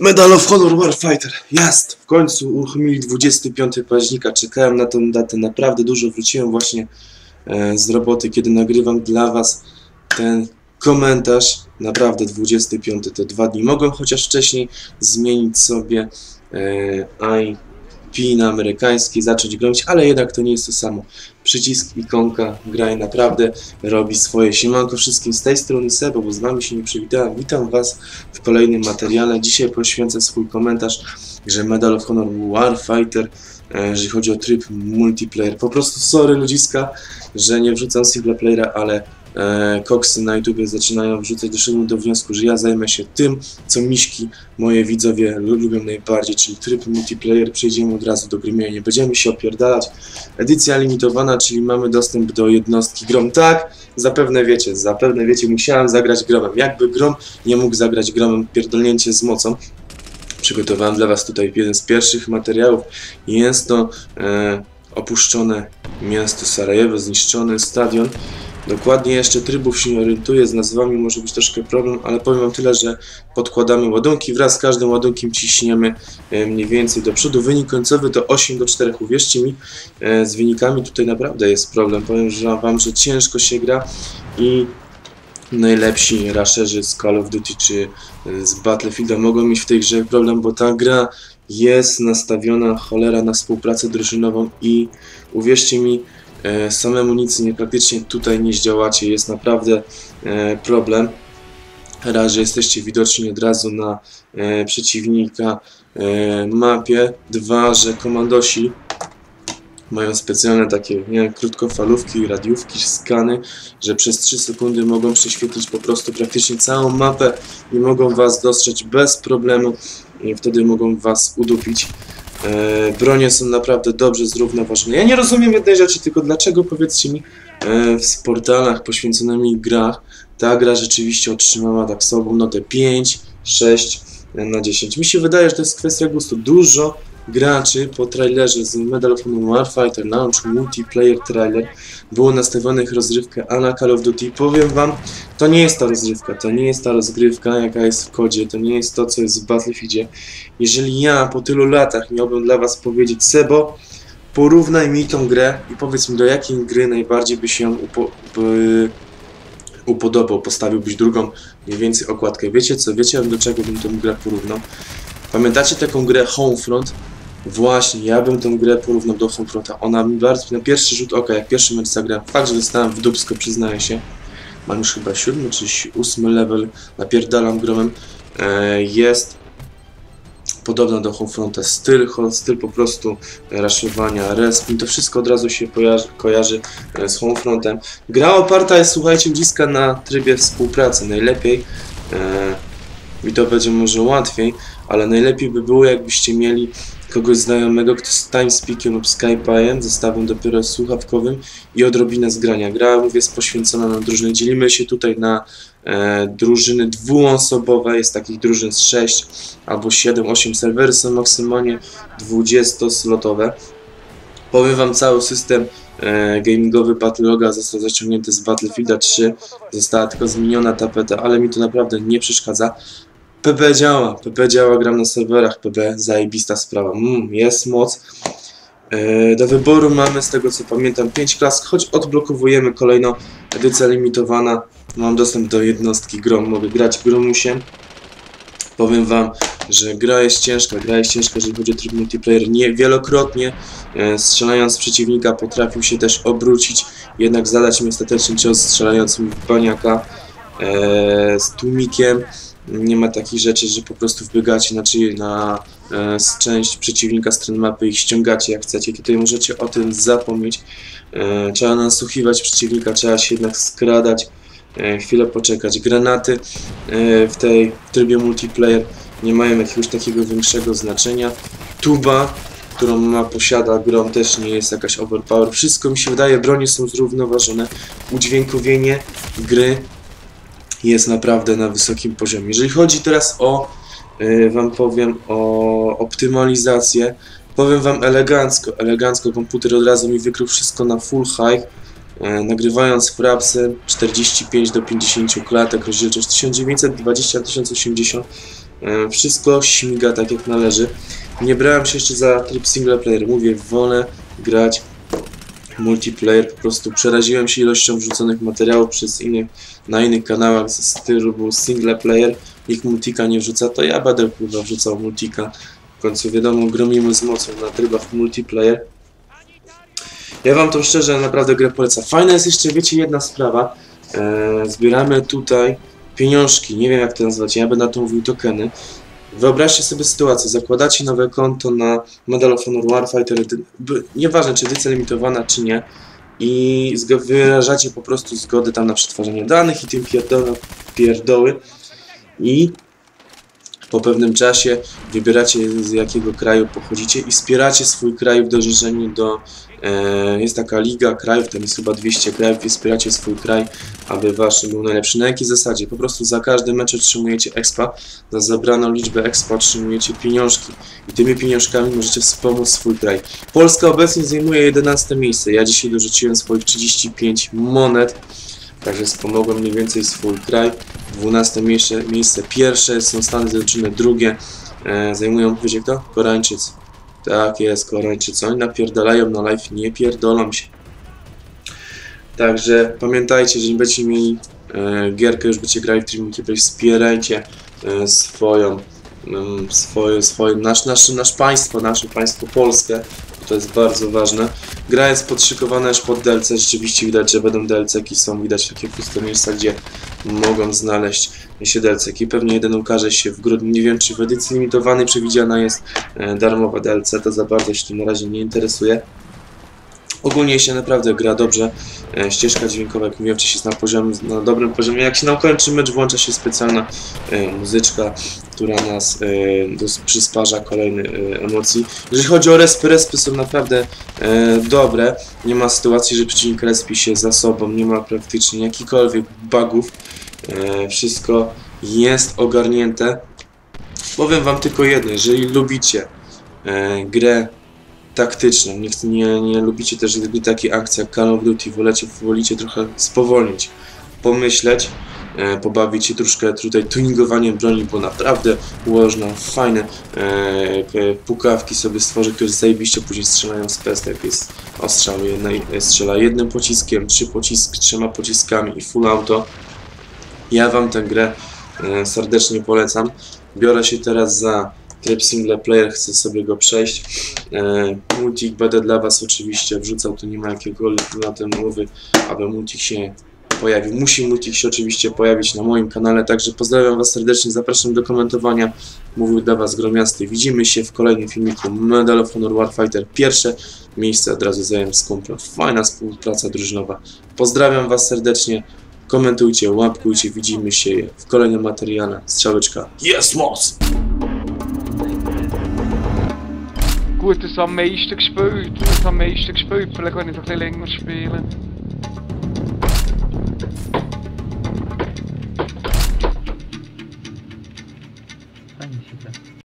Medal of Honor Warfighter. Jest! W końcu uruchomili 25 października. Czekałem na tę datę naprawdę dużo. Wróciłem właśnie e, z roboty, kiedy nagrywam dla Was ten komentarz. Naprawdę 25 to dwa dni. Mogłem chociaż wcześniej zmienić sobie e, IP na amerykański, zacząć grać, ale jednak to nie jest to samo. Przycisk, ikonka, graj naprawdę robi swoje. Siemanko wszystkim z tej strony Sebo, bo z Wami się nie przywitałem. Witam Was w kolejnym materiale. Dzisiaj poświęcę swój komentarz, że Medal of Honor Warfighter, e, jeżeli chodzi o tryb multiplayer. Po prostu sorry ludziska, że nie wrzucam single playera, ale koksy na YouTube zaczynają wrzucać, doszedłem do wniosku, że ja zajmę się tym, co miśki moje widzowie lu- lubią najbardziej, czyli tryb multiplayer. Przejdziemy od razu do gry, nie będziemy się opierdalać. Edycja limitowana, czyli mamy dostęp do jednostki grom. Tak, zapewne wiecie, zapewne wiecie, musiałem zagrać gromem. Jakby grom nie mógł zagrać gromem, pierdolnięcie z mocą. Przygotowałem dla Was tutaj jeden z pierwszych materiałów. Jest to e, opuszczone miasto Sarajewo, zniszczony stadion. Dokładnie jeszcze trybów się nie orientuję, z nazwami może być troszkę problem, ale powiem Wam tyle, że podkładamy ładunki, wraz z każdym ładunkiem ciśniemy e, mniej więcej do przodu. Wynik końcowy to 8 do 4. Uwierzcie mi, e, z wynikami tutaj naprawdę jest problem. Powiem Wam, że ciężko się gra i najlepsi rasherzy z Call of Duty czy e, z Battlefielda mogą mieć w tej grze problem, bo ta gra jest nastawiona cholera na współpracę drużynową i uwierzcie mi, samemu nic nie praktycznie tutaj nie zdziałacie, jest naprawdę e, problem. Raz, że jesteście widoczni od razu na e, przeciwnika e, mapie, dwa, że komandosi mają specjalne takie, nie krótkofalówki, radiówki, skany, że przez 3 sekundy mogą prześwietlić po prostu praktycznie całą mapę i mogą Was dostrzec bez problemu i wtedy mogą Was udupić. E, bronie są naprawdę dobrze zrównoważone. Ja nie rozumiem jednej rzeczy, tylko dlaczego, powiedzcie mi, e, w portalach poświęconymi grach ta gra rzeczywiście otrzymała tak sobą notę 5, 6 na 10. Mi się wydaje, że to jest kwestia gustu. Dużo graczy po trailerze z Medal of Honor Warfighter Launch Multiplayer Trailer było nastawionych rozrywkę a na Call of Duty. Powiem wam, to nie jest ta rozrywka, to nie jest ta rozgrywka, jaka jest w kodzie, to nie jest to, co jest w Battlefieldzie. Jeżeli ja po tylu latach miałbym dla was powiedzieć, Sebo, porównaj mi tą grę i powiedz mi, do jakiej gry najbardziej by się upo- by upodobał, postawiłbyś drugą mniej więcej okładkę. Wiecie co, wiecie do czego bym tą grę porównał? Pamiętacie taką grę Homefront? Właśnie, ja bym tę grę porównał do Homefronta. Ona mi bardzo, na pierwszy rzut oka, jak pierwszy mecz zagrałem, fakt, że dostałem w dubsko, przyznaję się. Mam już chyba siódmy czy ósmy level, napierdalam gromem. E, jest podobna do Homefronta. Styl, styl po prostu raszowania, respin, to wszystko od razu się kojarzy, kojarzy e, z Homefrontem. Gra oparta jest, słuchajcie, bliska na trybie współpracy. Najlepiej, e, mi to będzie może łatwiej, ale najlepiej by było, jakbyście mieli kogoś znajomego, kto z TimeSpeakiem lub Skype'em, zestawem dopiero słuchawkowym i odrobinę zgrania. Gra, mówię, jest poświęcona na drużyny. Dzielimy się tutaj na e, drużyny dwuosobowe, jest takich drużyn z 6 albo 7, 8 serwery są maksymalnie 20-slotowe. Powiem Wam, cały system e, gamingowy Battleloga został zaciągnięty z Battlefielda 3, została tylko zmieniona tapeta, ale mi to naprawdę nie przeszkadza. PB działa, PB działa, gram na serwerach, PB zajebista sprawa, mm, jest moc. E, Do wyboru mamy, z tego co pamiętam, 5 klas, choć odblokowujemy kolejno edycja limitowana. Mam dostęp do jednostki grom, mogę grać gromusiem. Powiem wam, że gra jest ciężka, gra jest ciężka, jeżeli chodzi o tryb multiplayer. Nie, wielokrotnie e, strzelając przeciwnika potrafił się też obrócić, jednak zadać mi ostateczny cios strzelając mi w baniaka e, z tłumikiem. Nie ma takich rzeczy, że po prostu wbiegacie na, na e, z część przeciwnika strony mapy i ściągacie jak chcecie. Tutaj możecie o tym zapomnieć. E, trzeba nasłuchiwać przeciwnika, trzeba się jednak skradać, e, chwilę poczekać. Granaty e, w tej w trybie multiplayer nie mają jakiegoś takiego większego znaczenia. Tuba, którą ma posiada grom też nie jest jakaś overpower. Wszystko mi się wydaje, bronie są zrównoważone. Udźwiękowienie gry jest naprawdę na wysokim poziomie. Jeżeli chodzi teraz o, y, wam powiem o optymalizację, powiem wam elegancko, elegancko komputer od razu mi wykrył wszystko na full high, y, nagrywając frapsem 45 do 50 klatek, rozdzielczość 1920 1080 E, wszystko śmiga tak jak należy. Nie brałem się jeszcze za tryb single player. Mówię, wolę grać multiplayer. Po prostu przeraziłem się ilością wrzuconych materiałów przez innych, na innych kanałach z stylu single player. Ich multika nie wrzuca, to ja będę kurwa wrzucał multika. W końcu wiadomo, gromimy z mocą na trybach multiplayer. Ja wam to szczerze naprawdę grę polecam. Fajna jest jeszcze, wiecie, jedna sprawa. Eee, zbieramy tutaj pieniążki, nie wiem jak to nazwać, ja będę na to mówił tokeny. Wyobraźcie sobie sytuację, zakładacie nowe konto na Medal of Honor Warfighter, nieważne czy edycja limitowana czy nie, i wyrażacie po prostu zgodę tam na przetwarzanie danych i tym pierdoły, pierdoły. I po pewnym czasie wybieracie z jakiego kraju pochodzicie i wspieracie swój kraj w dorzeczeniu do e, jest taka liga krajów, tam jest chyba 200 krajów i wspieracie swój kraj, aby wasz był najlepszy. Na jakiej zasadzie? Po prostu za każdy mecz otrzymujecie expa, za zebraną liczbę expa otrzymujecie pieniążki i tymi pieniążkami możecie wspomóc swój kraj. Polska obecnie zajmuje 11 miejsce, ja dzisiaj dorzuciłem swoich 35 monet, także wspomogłem mniej więcej swój kraj. 12 miejsce, miejsce pierwsze, są Stany Zjednoczone drugie, e, zajmują, wiecie kto? Koreańczycy. Tak jest, Koreańczycy. Oni napierdalają na live, nie pierdolą się. Także pamiętajcie, że nie będziecie mieli e, gierkę, już będziecie grali w Trim Multiplayer, wspierajcie e, swoją, em, swoje, swoje, nasz, nasz, nasz państwo, nasze państwo Polskę. To jest bardzo ważne. Gra jest podszykowana już pod DLC, rzeczywiście widać, że będą DLC-ki, są widać takie puste miejsca, gdzie mogą znaleźć się DLC-ki. Pewnie jeden ukaże się w grudniu, nie wiem czy w edycji limitowanej przewidziana jest e, darmowa DLC, to za bardzo się tym na razie nie interesuje. Ogólnie się naprawdę gra dobrze, e, ścieżka dźwiękowa, jak mówiłem wcześniej, jest na, poziomie, na dobrym poziomie. Jak się nam kończy mecz, włącza się specjalna e, muzyczka, która nas e, przysparza kolejny emocji. Jeżeli chodzi o respy, respy są naprawdę dobre. Nie ma sytuacji, że przeciwnik respi się za sobą, nie ma praktycznie jakichkolwiek bugów. Wszystko jest ogarnięte. Powiem wam tylko jedno, jeżeli lubicie grę taktyczną, nie, nie, nie lubicie też gdy takie akcje jak Call of Duty, wolicie, wolicie trochę spowolnić, pomyśleć, e, pobawić się troszkę tutaj tuningowaniem broni, bo naprawdę można fajne e, pukawki sobie stworzyć, które zajebiście później strzelają z pestek, jest ostrzał, jednej, e, strzela jednym pociskiem, trzy pocisk, trzema pociskami i full auto. Ja wam tę grę e, serdecznie polecam. Biorę się teraz za tryb single player, chcę sobie go przejść. E, multik będę dla was oczywiście wrzucał, tu nie ma jakiegokolwiek na tym mowy, aby multik się pojawił. Musi multik się oczywiście pojawić na moim kanale, także pozdrawiam was serdecznie, zapraszam do komentowania. Mówił dla was Gromiasty. Widzimy się w kolejnym filmiku Medal of Honor Warfighter. Pierwsze miejsce od razu zająłem z kumplem. Fajna współpraca drużynowa. Pozdrawiam was serdecznie. Komentujcie, łapkujcie, widzimy się w kolejnym materiale. Strzałeczka. Jest moc! Gut, das am meisten gespielt. Das am meisten gespielt. Vielleicht kann ich doch ein bisschen länger spielen.